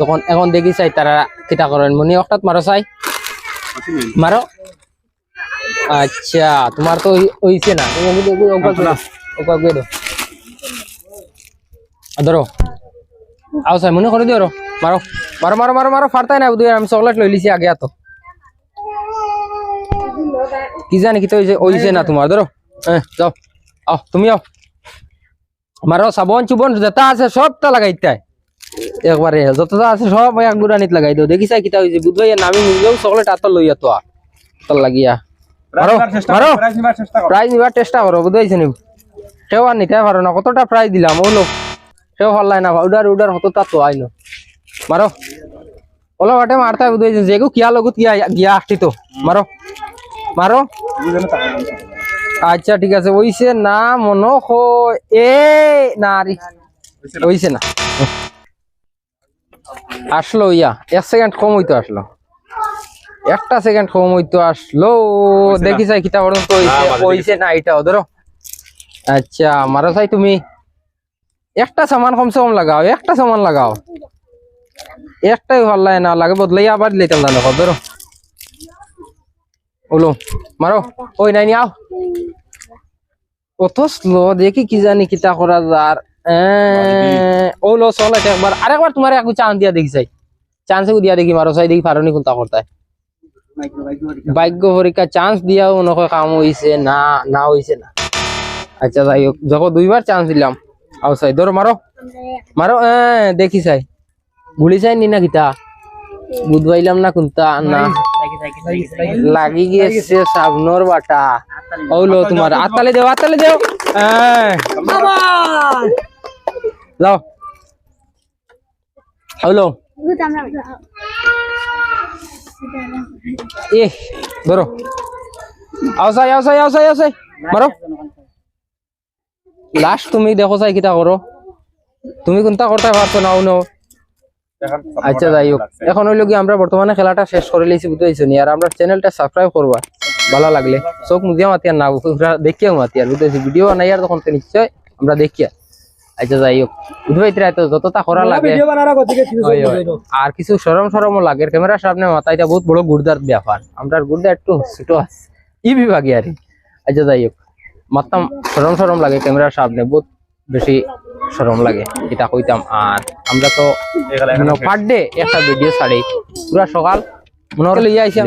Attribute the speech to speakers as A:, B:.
A: তখন এখন দেখি চাই তারা কিতা করেন? মনি হঠাৎ মারো চাই। মারো? আচ্ছা তোমার তো ওইছে না। তুমি ওগুলো- ওগুলো- ওগুলো করে দাও। ওগুলো করে দাও। আ, ধরো। আও চাই মনে করে দিও মারো। মারো মারো মারো মারো ফারতাই না আমি চকলেট লই লিছি আগে এত কি জানি কি তো ওইছে না তোমার ধরো হ্যাঁ যাও। আও তুমি আও মারো সাবন চুবন যেটা আছে সবটা লাগাইতে একবারে যতটা আছে সব এক গুড়ানিত লাগাই দাও। দেখি চাই কিতা হইছে। বুধ ভাই নামি নিজেও চকলেট আত লইয়া তো আতর লাগিয়া মারো মারো প্রাইজ নিবার চেষ্টা করো বুঝতে পারছি নি সেও আর নিতে পারো না। কতটা প্রাইজ দিলাম ও লোক। সেও হল্লাই না উডার উডার হতটা তো আইনো মারো ওলা বাটে মারতে বুঝতে পারছি যেগু কিয়া লগত গিয়া গিয়া আসছি তো। মারো মারো আচ্ছা ঠিক আছে। ওইছে না মনো হো এ না। রে ওইছে না। আসলো ইয়া এক সেকেন্ড কম হইতো আসলো। একটা সেকেন্ড কম হইতো আসলো। দেখি চাই কিতা পর্যন্ত হইছে। হইছে না এটাও ধরো। আচ্ছা মারো চাই তুমি। একটা সামান কমসে কম লাগাও একটা সামান লাগাও। একটাই ভালো লাগে না লাগে বদলাই আবার লেতাম জানো ধরো। ওলো মারো। ওই নাই আও। কত স্লো দেখি কি জানি কিতা করা যার ও লো চল এটা একবার আরেকবার তোমার একটু চান্স দিয়া দেখি চাই চান্স দিয়া দেখি মারো চাই দেখি পারনি কোনটা করতে ভাগ্য পরীক্ষা চান্স দিয়াও নকয়, কাম হইছে না না হইছে না। আচ্ছা যাই হোক যখন দুইবার চান্স দিলাম। আও চাই ধরো মারো মারো দেখি চাই গুলি চাই নি না কিতা? বুধ পাইলাম না কোনটা না। লাগি গিয়েছে সাবনর বাটা। ওলো তোমার আতালে দেও আতালে দেও হ্যাঁ যাও। হলো এ ধরো। আওসাই আওসাই আওসাই আওসাই মারো। লাস্ট তুমি দেখো চাই কিতা করো। তুমি কোনটা করতে পারছ না উনো আচ্ছা যাই হোক। এখন হইল কি আমরা বর্তমানে খেলাটা শেষ করে লিছি বুঝতে নি? আর আমরা চ্যানেলটা সাবস্ক্রাইব করবা ভালো লাগলে। চোখ মুজিয়া মাতিয়ার না দেখিয়া মাতিয়ার বুঝতেছি ভিডিও নাই আর তখন নিশ্চয়। আমরা দেখিয়া আচ্ছা যাই হোক তো যতটা করা লাগে। আর কিছু সরম সরম লাগে। ক্যামেরার সামনে মাথাটা বহুত বড় গুর্দার ব্যাপার। আমরা গুর্দা একটু ছোট আছে। ই বিভাগে আর কি। আচ্ছা যাই হোক মাত্রাম সরম সরম লাগে ক্যামেরার সামনে। বহুত বেশি সরম লাগে এটা কইতাম। আর আমরা তো পার ডে একটা ভিডিও ছাড়ি। পুরা সকাল। মনে হলে ইয়ে আইসি